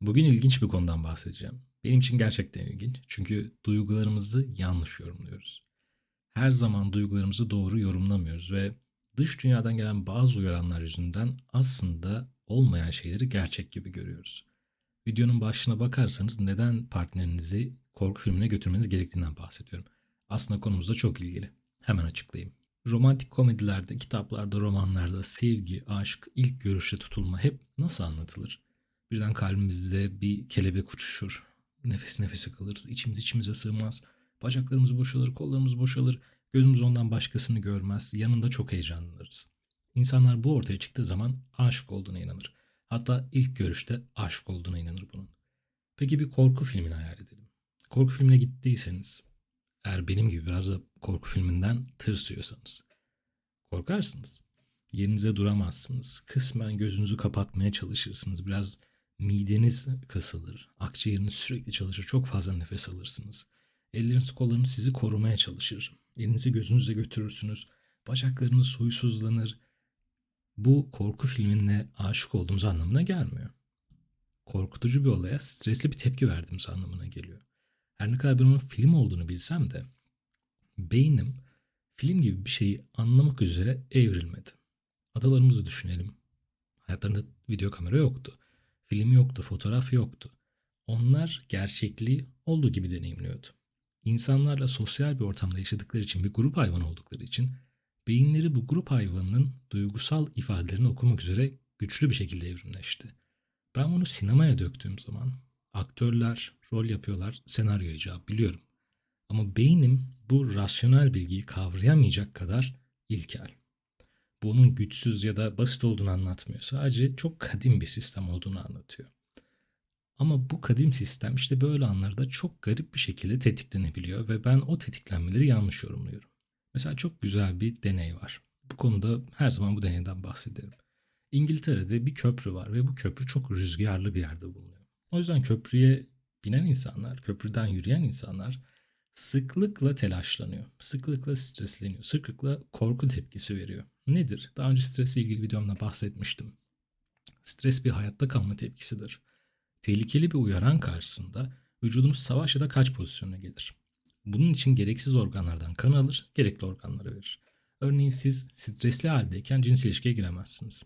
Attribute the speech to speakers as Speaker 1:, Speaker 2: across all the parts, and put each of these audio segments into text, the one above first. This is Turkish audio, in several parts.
Speaker 1: Bugün ilginç bir konudan bahsedeceğim. Benim için gerçekten ilginç. Çünkü duygularımızı yanlış yorumluyoruz. Her zaman duygularımızı doğru yorumlamıyoruz ve dış dünyadan gelen bazı uyaranlar yüzünden aslında olmayan şeyleri gerçek gibi görüyoruz. Videonun başına bakarsanız neden partnerinizi korku filmine götürmeniz gerektiğinden bahsediyorum. Aslında konumuzda çok ilgili. Hemen açıklayayım. Romantik komedilerde, kitaplarda, romanlarda sevgi, aşk, ilk görüşte tutulma hep nasıl anlatılır? Birden kalbimizde bir kelebek uçuşur. Nefes nefese kalırız. içimiz içimize sığmaz. Bacaklarımız boşalır, kollarımız boşalır. Gözümüz ondan başkasını görmez. Yanında çok heyecanlanırız. İnsanlar bu ortaya çıktığı zaman aşık olduğuna inanır. Hatta ilk görüşte aşık olduğuna inanır bunun. Peki bir korku filmini hayal edelim. Korku filmine gittiyseniz, eğer benim gibi biraz da korku filminden tırsıyorsanız, korkarsınız. Yerinize duramazsınız. Kısmen gözünüzü kapatmaya çalışırsınız. Biraz mideniz kasılır. Akciğeriniz sürekli çalışır. Çok fazla nefes alırsınız. Elleriniz kollarınız sizi korumaya çalışır. Elinizi gözünüze götürürsünüz. Bacaklarınız huysuzlanır. Bu korku filmine aşık olduğumuz anlamına gelmiyor. Korkutucu bir olaya stresli bir tepki verdiğimiz anlamına geliyor. Her ne kadar ben onun film olduğunu bilsem de beynim film gibi bir şeyi anlamak üzere evrilmedi. Adalarımızı düşünelim. Hayatlarında video kamera yoktu. Film yoktu, fotoğraf yoktu. Onlar gerçekliği olduğu gibi deneyimliyordu. İnsanlarla sosyal bir ortamda yaşadıkları için bir grup hayvanı oldukları için beyinleri bu grup hayvanının duygusal ifadelerini okumak üzere güçlü bir şekilde evrimleşti. Ben bunu sinemaya döktüğüm zaman aktörler rol yapıyorlar, senaryo icabı biliyorum. Ama beynim bu rasyonel bilgiyi kavrayamayacak kadar ilkel. Bu onun güçsüz ya da basit olduğunu anlatmıyor. Sadece çok kadim bir sistem olduğunu anlatıyor. Ama bu kadim sistem işte böyle anlarda çok garip bir şekilde tetiklenebiliyor ve ben o tetiklenmeleri yanlış yorumluyorum. Mesela çok güzel bir deney var. Bu konuda her zaman bu deneyden bahsederim. İngiltere'de bir köprü var ve bu köprü çok rüzgarlı bir yerde bulunuyor. O yüzden köprüye binen insanlar, köprüden yürüyen insanlar sıklıkla telaşlanıyor. Sıklıkla stresleniyor. Sıklıkla korku tepkisi veriyor. Nedir? Daha önce stresle ilgili videomda bahsetmiştim. Stres bir hayatta kalma tepkisidir. Tehlikeli bir uyaran karşısında vücudumuz savaş ya da kaç pozisyonuna gelir. Bunun için gereksiz organlardan kan alır, gerekli organları verir. Örneğin siz stresli haldeyken cinsel ilişkiye giremezsiniz.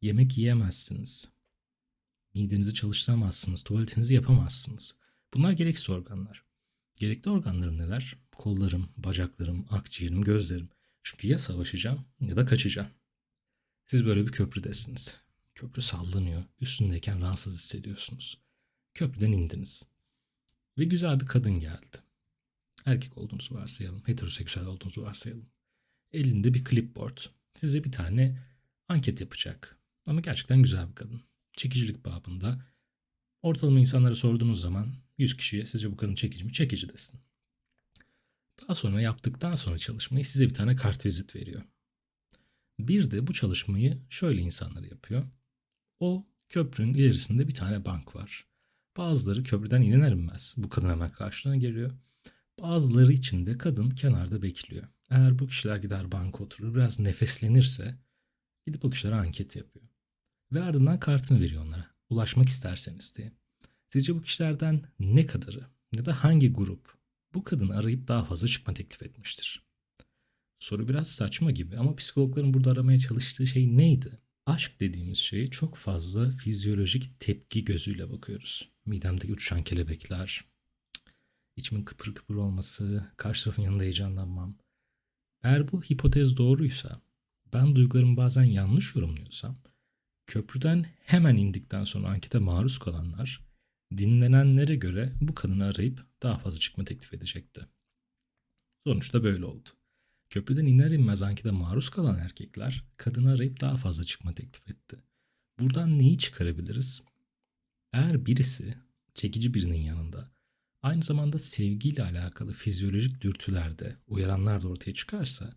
Speaker 1: Yemek yiyemezsiniz. Midenizi çalıştıramazsınız, tuvaletinizi yapamazsınız. Bunlar gereksiz organlar. Gerekli organlarım neler? Kollarım, bacaklarım, akciğerim, gözlerim. Çünkü ya savaşacağım ya da kaçacağım. Siz böyle bir köprüdesiniz. Köprü sallanıyor. Üstündeyken rahatsız hissediyorsunuz. Köprüden indiniz. Ve güzel bir kadın geldi. Erkek olduğunuzu varsayalım. Heteroseksüel olduğunuzu varsayalım. Elinde bir clipboard. Size bir tane anket yapacak. Ama gerçekten güzel bir kadın. Çekicilik babında ortalama insanlara sorduğunuz zaman 100 kişiye sizce bu kadın çekici mi? Çekici desin. Daha sonra yaptıktan sonra çalışmayı size bir tane kartvizit veriyor. Bir de bu çalışmayı şöyle insanlar yapıyor. O köprünün ilerisinde bir tane bank var. Bazıları köprüden iner inmez bu kadın hemen karşılarına geliyor. Bazıları için de kadın kenarda bekliyor. Eğer bu kişiler gider banka oturur biraz nefeslenirse gidip o kişilere anket yapıyor. Ve ardından kartını veriyor onlara. Ulaşmak isterseniz diye. Sizce bu kişilerden ne kadarı ya da hangi grup bu kadını arayıp daha fazla çıkma teklif etmiştir? Soru biraz saçma gibi ama psikologların burada aramaya çalıştığı şey neydi? Aşk dediğimiz şeyi çok fazla fizyolojik tepki gözüyle bakıyoruz. Midemdeki uçuşan kelebekler, içimin kıpır kıpır olması, karşı tarafın yanında heyecanlanmam. Eğer bu hipotez doğruysa, ben duygularımı bazen yanlış yorumluyorsam, köprüden hemen indikten sonra ankete maruz kalanlar dinlenenlere göre bu kadını arayıp daha fazla çıkma teklif edecekti. Sonuçta böyle oldu. Köprüden iner inmez ankete maruz kalan erkekler kadını arayıp daha fazla çıkma teklif etti. Buradan neyi çıkarabiliriz? Eğer birisi çekici birinin yanında aynı zamanda sevgiyle alakalı fizyolojik dürtülerde uyaranlar da ortaya çıkarsa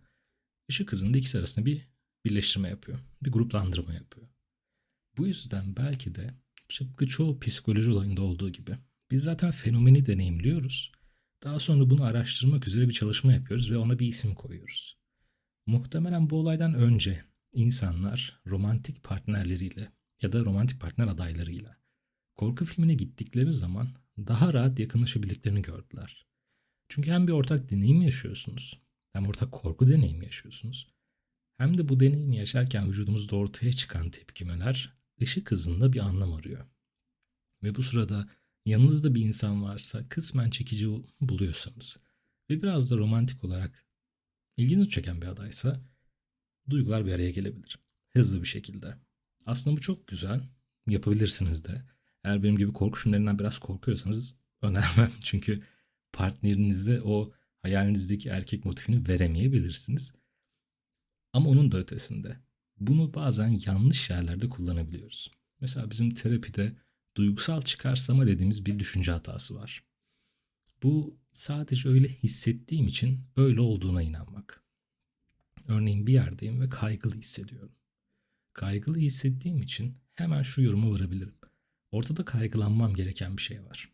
Speaker 1: ışık hızında ikisi arasında bir birleştirme yapıyor. Bir gruplandırma yapıyor. Bu yüzden belki de tıpkı çoğu psikoloji olayında olduğu gibi biz zaten fenomeni deneyimliyoruz. Daha sonra bunu araştırmak üzere bir çalışma yapıyoruz ve ona bir isim koyuyoruz. Muhtemelen bu olaydan önce insanlar romantik partnerleriyle ya da romantik partner adaylarıyla korku filmine gittikleri zaman daha rahat yakınlaşabildiklerini gördüler. Çünkü hem bir ortak deneyim yaşıyorsunuz, hem ortak korku deneyimi yaşıyorsunuz. Hem de bu deneyimi yaşarken vücudumuzda ortaya çıkan tepkimeler ışık hızında bir anlam arıyor. Ve bu sırada yanınızda bir insan varsa kısmen çekici buluyorsanız ve biraz da romantik olarak ilginizi çeken bir adaysa duygular bir araya gelebilir. Hızlı bir şekilde. Aslında bu çok güzel. Yapabilirsiniz de. Eğer benim gibi korku filmlerinden biraz korkuyorsanız önermem. Çünkü partnerinize o hayalinizdeki erkek motifini veremeyebilirsiniz. Ama onun da ötesinde. Bunu bazen yanlış yerlerde kullanabiliyoruz. Mesela bizim terapide duygusal çıkarsama dediğimiz bir düşünce hatası var. Bu sadece öyle hissettiğim için öyle olduğuna inanmak. Örneğin bir yerdeyim ve kaygılı hissediyorum. Kaygılı hissettiğim için hemen şu yorumu varabilirim. Ortada kaygılanmam gereken bir şey var.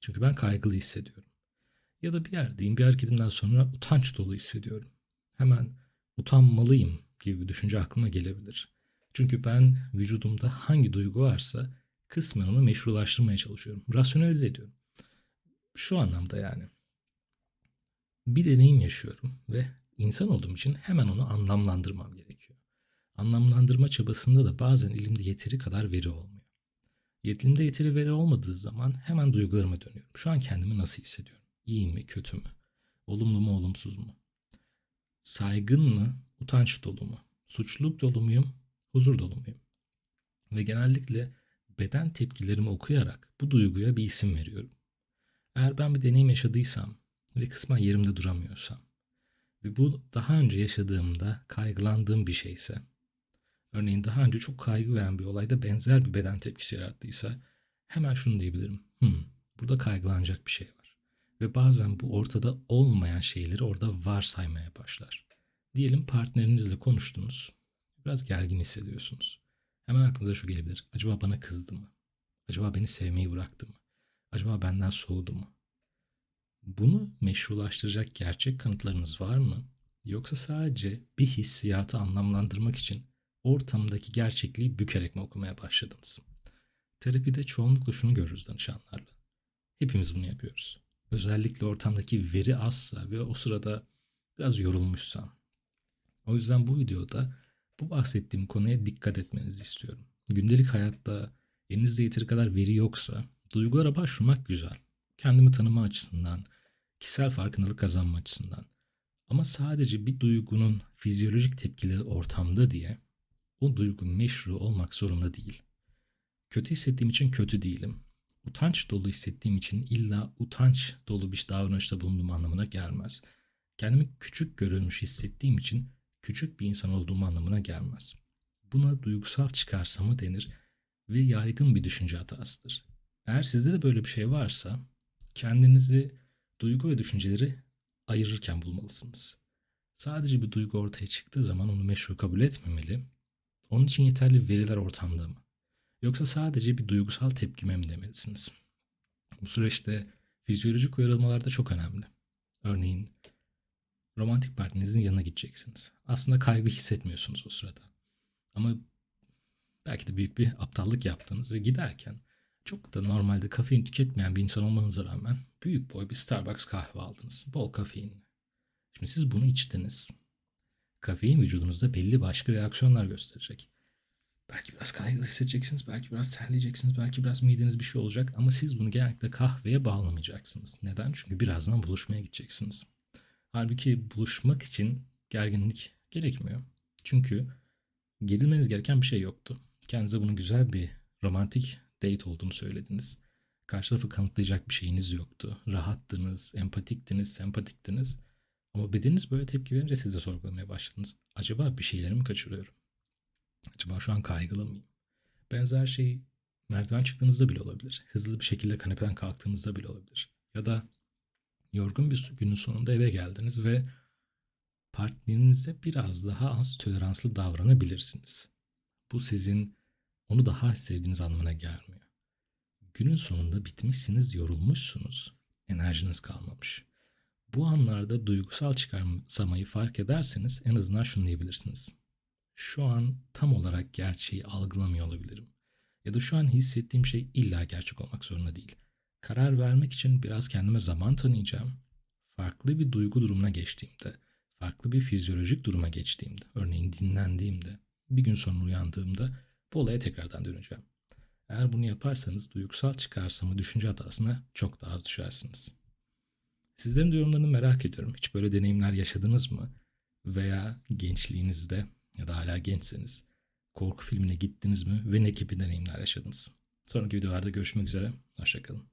Speaker 1: Çünkü ben kaygılı hissediyorum. Ya da bir yerdeyim, bir hareketimden sonra utanç dolu hissediyorum. Hemen utanmalıyım gibi bir düşünce aklıma gelebilir. Çünkü ben vücudumda hangi duygu varsa kısmen onu meşrulaştırmaya çalışıyorum. Rasyonalize ediyorum. Şu anlamda yani. Bir deneyim yaşıyorum ve insan olduğum için hemen onu anlamlandırmam gerekiyor. Anlamlandırma çabasında da bazen elimde yeteri kadar veri olmuyor. Elimde yeteri veri olmadığı zaman hemen duygularıma dönüyorum. Şu an kendimi nasıl hissediyorum? İyi mi, kötü mü? Olumlu mu, olumsuz mu? Saygın mı, utanç dolu mu? Suçluluk dolu muyum, huzur dolu muyum? Ve genellikle beden tepkilerimi okuyarak bu duyguya bir isim veriyorum. Eğer ben bir deneyim yaşadıysam ve kısmen yerimde duramıyorsam ve bu daha önce yaşadığımda kaygılandığım bir şeyse, örneğin daha önce çok kaygı veren bir olayda benzer bir beden tepkisi yarattıysa hemen şunu diyebilirim. Hmm, burada kaygılanacak bir şey var. Ve bazen bu ortada olmayan şeyleri orada varsaymaya başlar. Diyelim partnerinizle konuştunuz. Biraz gergin hissediyorsunuz. Hemen aklınıza şu gelebilir. Acaba bana kızdı mı? Acaba beni sevmeyi bıraktı mı? Acaba benden soğudu mu? Bunu meşrulaştıracak gerçek kanıtlarınız var mı? Yoksa sadece bir hissiyatı anlamlandırmak için ortamdaki gerçekliği bükerek mi okumaya başladınız? Terapide çoğunlukla şunu görürüz danışanlarla. Hepimiz bunu yapıyoruz. Özellikle ortamdaki veri azsa ve o sırada biraz yorulmuşsam. O yüzden bu videoda bu bahsettiğim konuya dikkat etmenizi istiyorum. Gündelik hayatta elinizde yeteri kadar veri yoksa duygulara başvurmak güzel. Kendimi tanıma açısından, kişisel farkındalık kazanma açısından. Ama sadece bir duygunun fizyolojik tepkileri ortamda diye o duygu meşru olmak zorunda değil. Kötü hissettiğim için kötü değilim. Utanç dolu hissettiğim için illa utanç dolu bir davranışta bulunduğum anlamına gelmez. Kendimi küçük görülmüş hissettiğim için küçük bir insan olduğum anlamına gelmez. Buna duygusal çıkarsama denir ve yaygın bir düşünce hatasıdır. Eğer sizde de böyle bir şey varsa kendinizi duygu ve düşünceleri ayırırken bulmalısınız. Sadece bir duygu ortaya çıktığı zaman onu meşru kabul etmemeli. Onun için yeterli veriler ortamda mı? Yoksa sadece bir duygusal tepkime mi demelisiniz? Bu süreçte fizyolojik uyarılmalar da çok önemli. Örneğin romantik partnerinizin yanına gideceksiniz. Aslında kaygı hissetmiyorsunuz o sırada. Ama belki de büyük bir aptallık yaptınız ve giderken çok da normalde kafein tüketmeyen bir insan olmanıza rağmen büyük boy bir Starbucks kahve aldınız. Bol kafeinli. Şimdi siz bunu içtiniz. Kafein vücudunuzda belli başka reaksiyonlar gösterecek. Belki biraz kaygılı hissedeceksiniz, belki biraz terleyeceksiniz, belki biraz mideniz bir şey olacak ama siz bunu genellikle kahveye bağlamayacaksınız. Neden? Çünkü birazdan buluşmaya gideceksiniz. Halbuki buluşmak için gerginlik gerekmiyor. Çünkü gerilmeniz gereken bir şey yoktu. Kendinize bunu güzel bir romantik date olduğunu söylediniz. Karşı tarafı kanıtlayacak bir şeyiniz yoktu. Rahattınız, empatiktiniz, sempatiktiniz. Ama bedeniniz böyle tepki verince siz de sorgulamaya başladınız. Acaba bir şeyleri mi kaçırıyorum? Acaba şu an kaygılı mıyım? Benzer şey merdiven çıktığınızda bile olabilir. Hızlı bir şekilde kanepeden kalktığınızda bile olabilir. Ya da yorgun bir günün sonunda eve geldiniz ve partnerinize biraz daha az toleranslı davranabilirsiniz. Bu sizin onu daha sevdiğiniz anlamına gelmiyor. Günün sonunda bitmişsiniz, yorulmuşsunuz. Enerjiniz kalmamış. Bu anlarda duygusal çıkarsamayı fark ederseniz en azından şunu diyebilirsiniz. Şu an tam olarak gerçeği algılamıyor olabilirim. Ya da şu an hissettiğim şey illa gerçek olmak zorunda değil. Karar vermek için biraz kendime zaman tanıyacağım. Farklı bir duygu durumuna geçtiğimde, farklı bir fizyolojik duruma geçtiğimde, örneğin dinlendiğimde, bir gün sonra uyandığımda bu olaya tekrardan döneceğim. Eğer bunu yaparsanız duygusal çıkarsımı düşünce hatasına çok daha az düşersiniz. Sizlerin de yorumlarını merak ediyorum. Hiç böyle deneyimler yaşadınız mı? Veya gençliğinizde ya da hala gençseniz korku filmine gittiniz mi ve ne gibi deneyimler yaşadınız? Sonraki videolarda görüşmek üzere. Hoşçakalın.